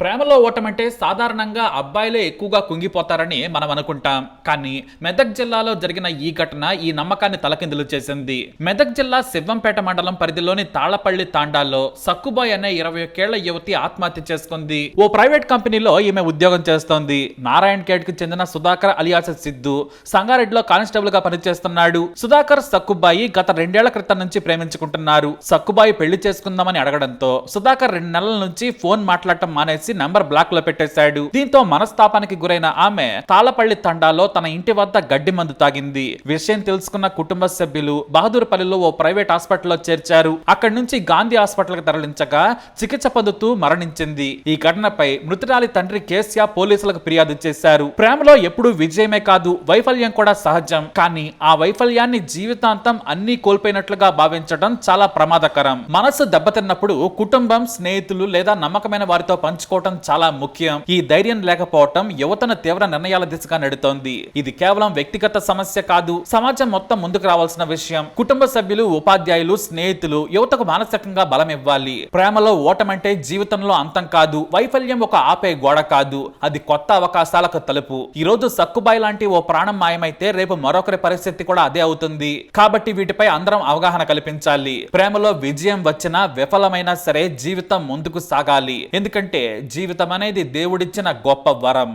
ప్రేమలో ఓటమంటే సాధారణంగా అబ్బాయిలే ఎక్కువగా కుంగిపోతారని మనం అనుకుంటాం. కానీ మెదక్ జిల్లాలో జరిగిన ఈ ఘటన ఈ నమ్మకాన్ని తలకిందులు చేసింది. మెదక్ జిల్లా శివంపేట మండలం పరిధిలోని తాళపల్లి తాండాలో సక్కుబాయ్ అనే ఇరవై ఒకేళ్ళ యువతి ఆత్మహత్య చేసుకుంది. ఓ ప్రైవేట్ కంపెనీలో ఈమె ఉద్యోగం చేస్తోంది. నారాయణ్ ఖేడ్కి చెందిన సుధాకర్ అలియాస సిద్ధు సంగారెడ్డిలో కానిస్టేబుల్గా పనిచేస్తున్నాడు. సుధాకర్ సక్కుబాయి గత రెండేళ్ళ క్రితం నుంచి ప్రేమించుకుంటున్నారు. సక్కుబాయి పెళ్ళి చేసుకుందామని అడగడంతో సుధాకర్ రెండు నెలల నుంచి ఫోన్ మాట్లాడటం మానేసి నంబర్ బ్లాక్లో పెట్టేశాడు. దీంతో మనస్తాపానికి గురైన ఆమె తాళపల్లి తండాలో తన ఇంటి వద్ద గడ్డి మందు తాగింది. విషయం తెలుసుకున్న కుటుంబ సభ్యులు బహదూర్పల్లిలో ఓ ప్రైవేట్ హాస్పిటల్లో చేర్చారు. అక్కడి నుంచి గాంధీ హాస్పిటల్కి తరలించగా చికిత్స పొందుతూ మరణించింది. ఈ ఘటనపై మృతురాలి తండ్రి కేసీఆర్ పోలీసులకు ఫిర్యాదు చేశారు. ప్రేమలో ఎప్పుడూ విజయమే కాదు వైఫల్యం కూడా సహజం. కానీ ఆ వైఫల్యాన్ని జీవితాంతం అన్ని కోల్పోయినట్లుగా భావించడం చాలా ప్రమాదకరం. మనసు దెబ్బతిన్నప్పుడు కుటుంబం స్నేహితులు లేదా నమ్మకమైన వారితో పంచుకోవటం చాలా ముఖ్యం. ఈ ధైర్యం లేకపోవటం యువతను తీవ్ర నిర్ణయాల దిశగా నెడుతోంది. ఇది కేవలం వ్యక్తిగత సమస్య కాదు సమాజం మొత్తం ముందుకు రావాల్సిన విషయం. కుటుంబ సభ్యులు ఉపాధ్యాయులు స్నేహితులు యువతకు మానసికంగా బలం ఇవ్వాలి ప్రేమలో ఓటమంటే జీవితంలో అంతం కాదు వైఫల్యం ఒక ఆపే గోడ కాదు. అది కొత్త అవకాశాలకు తలుపు. ఈ రోజు సక్కుబాయి లాంటి ఓ ప్రాణం మాయమైతే రేపు మరొకరి పరిస్థితి కూడా అదే అవుతుంది. కాబట్టి వీటిపై అందరం అవగాహన కల్పించాలి. ప్రేమలో విజయం వచ్చినా విఫలమైనా సరే జీవితం ముందుకు సాగాలి. ఎందుకంటే జీవితం అనేది దేవుడిచ్చిన గొప్ప వరం.